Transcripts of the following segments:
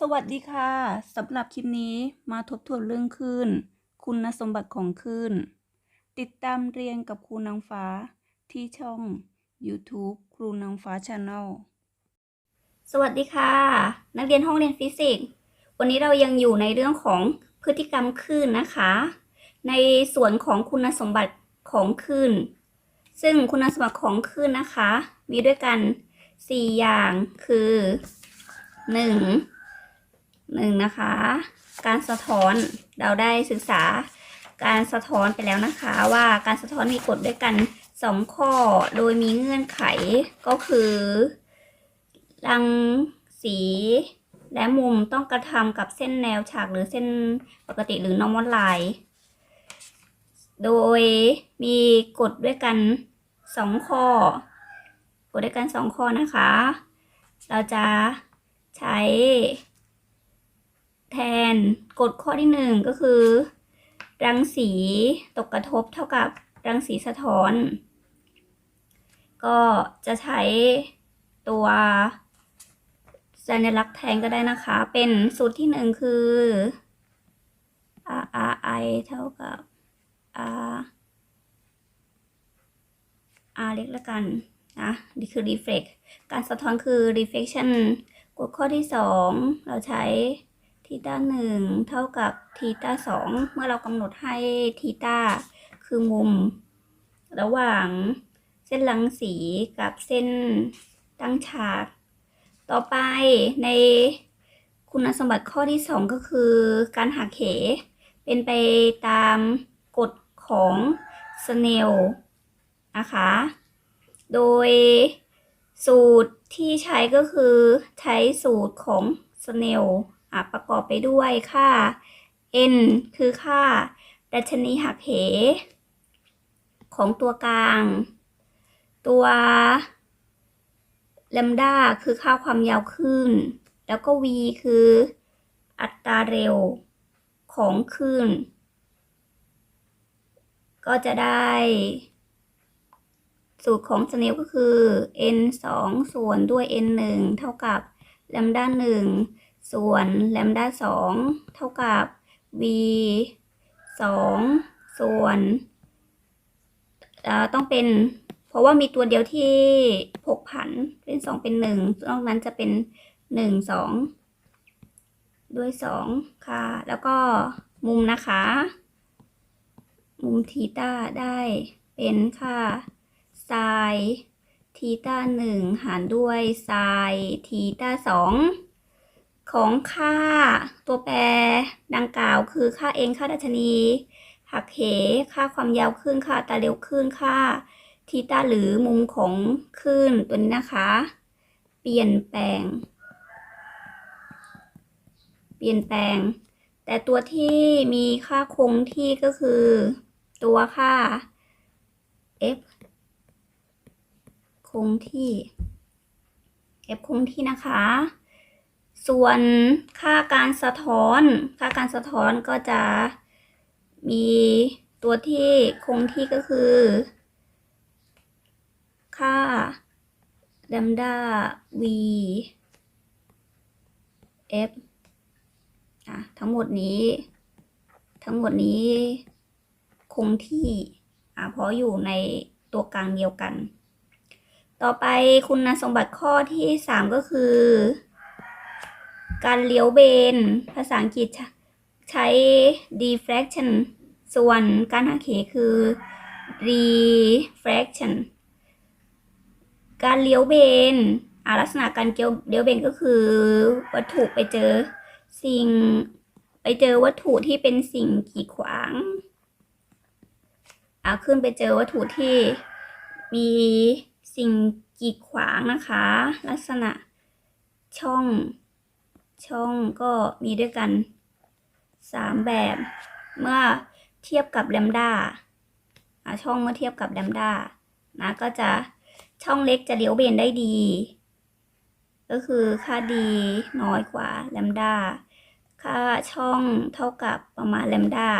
สวัสดีค่ะสำหรับคลิปนี้มาทบทวนเรื่องคลื่น คุณสมบัติของคลื่น ติดตามเรียนกับครูนางฟ้าที่ช่อง YouTube ครูนางฟ้าชาแนลสวัสดีค่ะ นักเรียนห้องเรียนฟิสิกส์ วันนี้เรายังอยู่ในเรื่องของพฤติกรรมคลื่นนะคะ ในส่วนของคุณสมบัติของคลื่น ซึ่งคุณสมบัติของคลื่นนะคะ มีด้วยกัน 4 อย่างคือ 1. 1นะคะ การสะท้อนเราได้ศึกษาการสะท้อนไปแล้วนะคะว่าการสะท้อนมีกฎด้วยกัน 2 ข้อโดยมีเงื่อนไขก็คือรังสีและมุมต้องกระทำกับเส้นแนวฉากหรือเส้นปกติหรือ normal line โดยมีกฎด้วยกัน 2 ข้อ กฎด้วยกัน 2 ข้อนะคะ เราจะใช้ แทนกฎข้อที่1ก็คือ รังสีตกกระทบเท่ากับรังสีสะท้อน ก็จะใช้ตัวสัญลักษณ์แทนก็ได้นะคะ เป็นสูตรที่หนึ่งคือ r r i เท่ากับ r r เล็กละกันนะนี่คือ reflect การสะท้อนคือ reflection กฎข้อที่สองเราใช้ ทีตาหนึ่งเท่ากับทีตาสองเมื่อเรากำหนดให้ทีตาคือมุม ระหว่างเส้นรังสีกับเส้นตั้งฉาก ต่อไปในคุณสมบัติข้อที่ 2 ก็คือ การหักเห เป็นไปตามกฎของสเนลนะคะ โดยสูตรที่ใช้ก็คือใช้สูตรของสเนล ประกอบไปด้วยค่า n คือค่าดัชนีหักเห ของตัวกลาง ตัวแลมดาคือค่าความยาวคลื่นแล้วก็ v คืออัตราเร็วของคลื่นก็จะได้ สูตรของสเนลก็คือ n 2ส่วนด้วย n 1เท่ากับแลมดา1 ส่วนแลมด้า2เท่ากับ v 2ส่วนต้องเป็น เพราะว่ามีตัวเดียวที่ผกผันเป็นสองเป็นหนึ่งนอกนั้นจะเป็นหนึ่งสองด้วยสองค่ะ แล้วก็มุมนะคะ มุมทีต้าได้เป็นค่าไซทีต้าหนึ่งหารด้วยไซทีต้าสอง ของค่าตัวแปรดังกล่าวคือค่าเองค่าดัชนี หักเห ค่าความยาวคลื่นค่าอัตราเร็วคลื่นค่าทีตาหรือมุมของคลื่นตัวนี้นะคะ เปลี่ยนแปลง เปลี่ยนแปลง แต่ตัวที่มีค่าคงที่ก็คือ ตัวค่า f คงที่ f คงที่นะคะ ส่วนค่าการสะท้อน ค่าการสะท้อนก็จะมีตัวที่คงที่ก็คือ ค่า lambda v f อะทั้งหมดนี้ ทั้งหมดนี้คงที่อะเพราะอยู่ในตัวกลางเดียวกัน ต่อไปคุณสมบัติข้อที่ 3 ก็คือ การเลี้ยวเบน ภาษาอังกฤษใช้ deflection ส่วนการหักเหคือ refraction การเลี้ยวเบนอาลักษณะการเลี้ยวเบนก็คือ วัตถุไปเจอสิ่งไปเจอวัตถุที่เป็นสิ่งกีดขวางอาขึ้นไปเจอวัตถุที่มีสิ่งกีดขวางนะคะ ลักษณะช่อง ช่องก็มีด้วยกัน 3 แบบ เมื่อเทียบกับแลมด้าช่องเมื่อเทียบกับแลมด้านะก็จะช่องเล็กจะเลี้ยวเบนได้ดี ก็คือค่าดีน้อยกว่าแลมด้าค่าช่องเท่ากับประมาณแลมด้า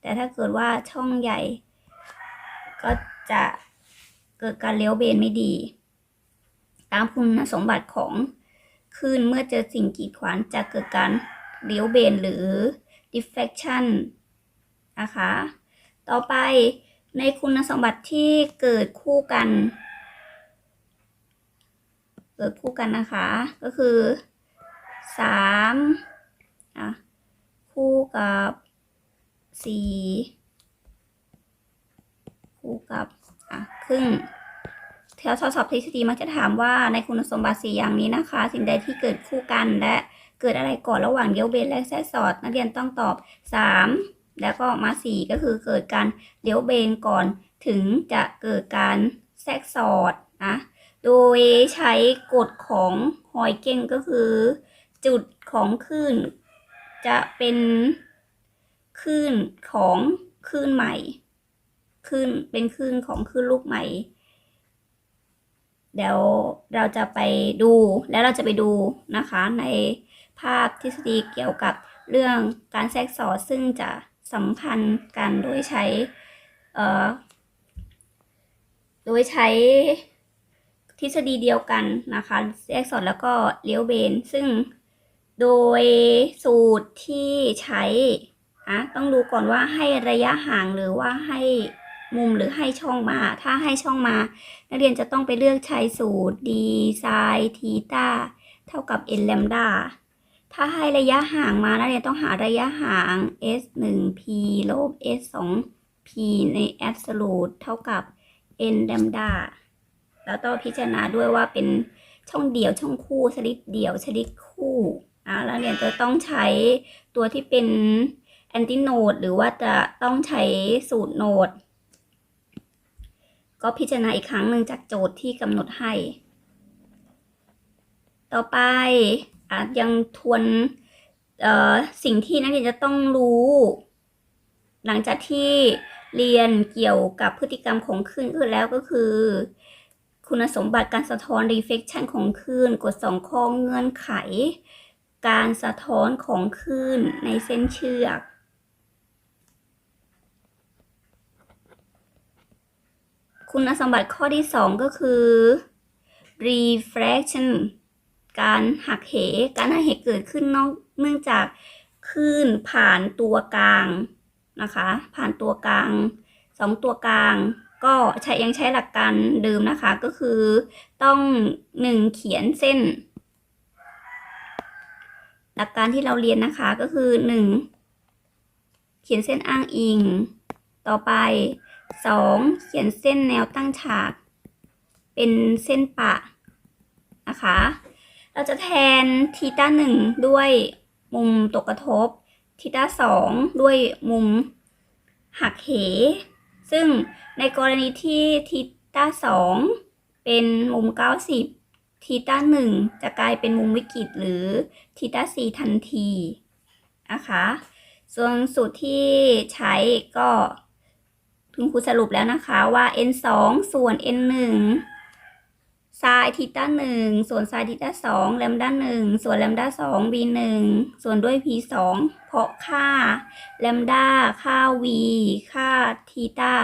แต่ถ้าเกิดว่าช่องใหญ่ ก็จะเกิดการเลี้ยวเบนไม่ดี ตามคุณสมบัติของ ขึ้นเมื่อเจอสิ่งกีดขวางจะเกิดการเลี้ยวเบนหรือ deflection นะคะ ต่อไปในคุณสมบัติที่เกิดคู่กัน เกิดคู่กันนะคะ ก็คือสามอะคู่กับสี่คู่กับอะครึ่ง แถวทดสอบทฤษฎีมักจะถามว่าในคุณสมบัติสี่อย่างนี้นะคะ สิ่งใดที่เกิดคู่กันและเกิดอะไรก่อนระหว่างเดียวเบนและแทรกสอด นักเรียนต้องตอบสามแล้วก็มาสี่ก็คือเกิดการเลี้ยวเบนก่อนถึงจะเกิดการแทรกสอดนะโดยใช้กฎของหอยเก้งก็คือ จุดของคลื่น จะเป็นคลื่นของคลื่นใหม่คลื่นเป็นคลื่นของคลื่นลูกใหม่ เดี๋ยวเราจะไปดูแล้วเราจะไปดูนะคะในภาพทฤษฎีเกี่ยวกับเรื่องการแทรกสอดซึ่งจะสัมพันธ์กันโดยใช้เอ่อโดยใช้ทฤษฎีเดียวกันนะคะแยกสอดแล้วก็เลี้ยวเบน ซึ่งโดยสูตรที่ใช้อะต้องดูก่อนว่าให้ระยะห่างหรือว่าให้ มุมหรือให้ช่องมา ถ้าให้ช่องมา นักเรียนจะต้องไปเลือกใช้สูตร d ไซน์ทีตาเท่ากับ n แลมดาถ้าให้ระยะห่างมานักเรียนต้องหาระยะห่าง s 1 p ลบ s 2 p ใน absolute เท่ากับ n แลมดาแล้วต้องพิจารณาด้วยว่าเป็นช่องเดี่ยวช่องคู่ชนิดเดี่ยวชนิดคู่นะแล้วเรียนจะต้องใช้ตัวที่เป็นแอนติโนดหรือว่าจะต้องใช้สูตรโนด ก็พิจารณาอีกครั้งหนึ่งจากโจทย์ที่กำหนดให้ ต่อไปอะยังทวนสิ่งที่นักเรียนจะต้องรู้ หลังจากที่เรียนเกี่ยวกับพฤติกรรมของคลื่นขึ้นแล้วก็คือ คุณสมบัติการสะท้อน reflection ของคลื่นกฎสองข้อเงื่อนไข การสะท้อนของคลื่นในเส้นเชือก คุณสมบัติข้อที่สองก็คือ refraction การหักเห การหักเหเกิดขึ้นนอกเนื่องจากคลื่นผ่านตัวกลางนะคะ ผ่านตัวกลางสองตัวกลาง ก็ใช้ยังใช้หลักการเดิมนะคะก็คือต้องหนึ่งเขียนเส้น หลักการที่เราเรียนนะคะก็คือหนึ่งเขียนเส้นอ้างอิง ต่อไป สองเขียนเส้นแนวตั้งฉาก เป็นเส้นปะนะคะ เราจะแทนทีต้าหนึ่งด้วยมุมตกกระทบทีต้าสองด้วยมุมหักเห ซึ่งในกรณีที่ทีต้าสองเป็นมุม 90 ทีต้าหนึ่งจะกลายเป็นมุมวิกฤตหรือทีต้าสี่ทันทีนะคะ ส่วนสูตรที่ใช้ก็ คุณครูสรุปแล้วนะคะว่า n 2ส่วน n 1ไซน์ทีต้าหนึ่งส่วนไซน์ทีต้าสองแลมด้าหนึ่งส่วนแลมด้าสอง b หนึ่งส่วนด้วย p สองเพราะค่าแลมด้าค่า v ค่าทีต้า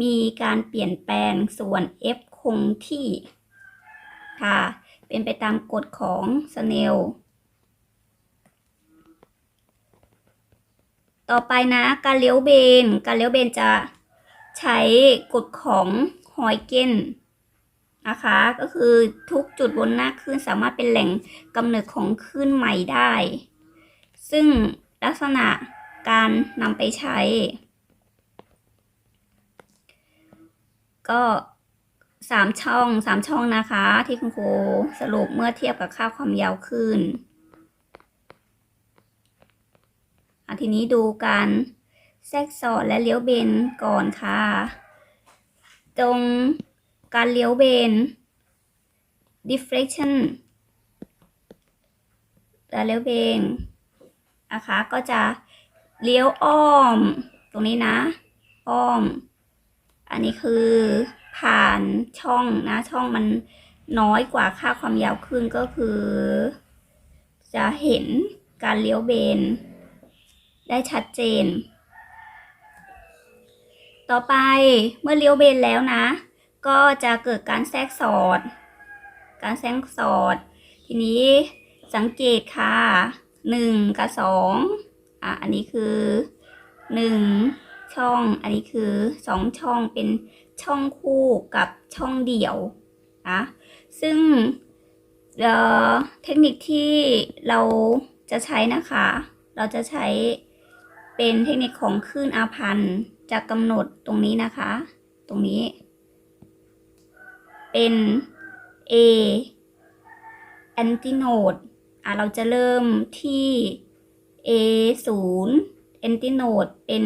มีการเปลี่ยนแปลงส่วน f คงที่ค่ะ เป็นไปตามกฎของสเนลต่อไปนะ การเลี้ยวเบน การเลี้ยวเบนจะ ใช้กฎของหอยเกนนะคะ ก็คือทุกจุดบนหน้าคลื่นสามารถเป็นแหล่งกำเนิดของคลื่นใหม่ได้ ซึ่งลักษณะการนำไปใช้ ก็สามช่องสามช่องนะคะ ที่คุณครูสรุปเมื่อเทียบกับค่าความยาวคลื่นอะทีนี้ดูการ แทรกสอดและเลี้ยวเบนก่อนค่ะ ตรงการเลี้ยวเบน deflection และเลี้ยวเบนนะคะก็จะเลี้ยวอ้อม ตรงนี้นะ อ้อม อันนี้คือผ่านช่องนะ ช่องมันน้อยกว่าค่าความยาวขึ้นก็คือ จะเห็นการเลี้ยวเบน ได้ชัดเจน ต่อไปเมื่อเลี้ยวเบนแล้วนะ ก็จะเกิดการแทรกสอด การแทรกสอด ทีนี้สังเกตค่ะหนึ่งกับสองอะอันนี้คือหนึ่งช่อง อันนี้คือสองช่องเป็นช่องคู่กับช่องเดี่ยวนะซึ่งเอ่อเทคนิคที่เราจะใช้นะคะ เราจะใช้เป็นเทคนิคของคลื่นอาพันธ์ จะกำหนดตรงนี้นะคะ ตรงนี้ เป็น A antinode อะเราจะเริ่มที่ A 0 antinode เป็น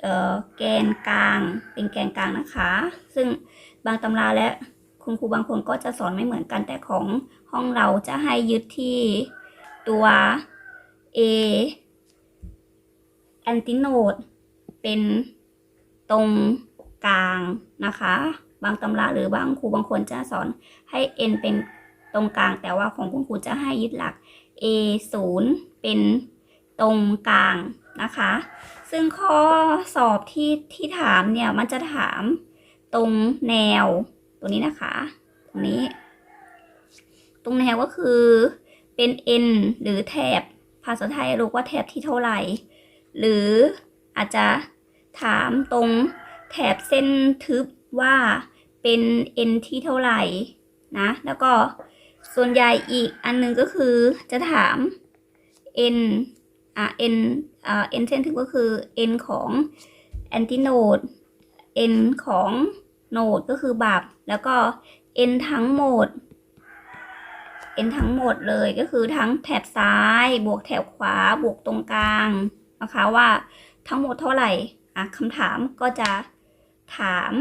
เอ่อแกนกลาง เป็นแกนกลางนะคะ ซึ่งบางตำราและคุณครูบางคนก็จะสอนไม่เหมือนกันแต่ของห้องเราจะให้ยึดที่ตัว A antinode เป็นตรงกลางนะคะ บางตำราหรือบางครูบางคนจะสอนให้ n เป็นตรงกลาง แต่ว่าของคุณครูจะให้ยึดหลัก a 0เป็นตรงกลางนะคะ ซึ่งข้อสอบที่ที่ถามเนี่ยมันจะถามตรงแนวตัวนี้นะคะ ตรงนี้ ตรงแนวก็คือเป็น n หรือแถบ ภาษาไทยรียกว่าแถบที่เท่าไหร่ หรือ อาจจะถามตรงแถบเส้นทึบว่าเป็น n ที่เท่าไหร่นะ แล้วก็ส่วนใหญ่อีกอันหนึงก็คือจะถาม n อะ n อ่า n เส้นทึบก็คือ n ของ antinode n ของโนดก็คือบับแล้วก็ n ทั้งหมด n ทั้งหมดเลยก็คือทั้งแถบซ้าย บวกแถบขวา บวกตรงกลางนะคะว่า ทั้งหมดเท่าไหร่อะคำถามก็จะถาม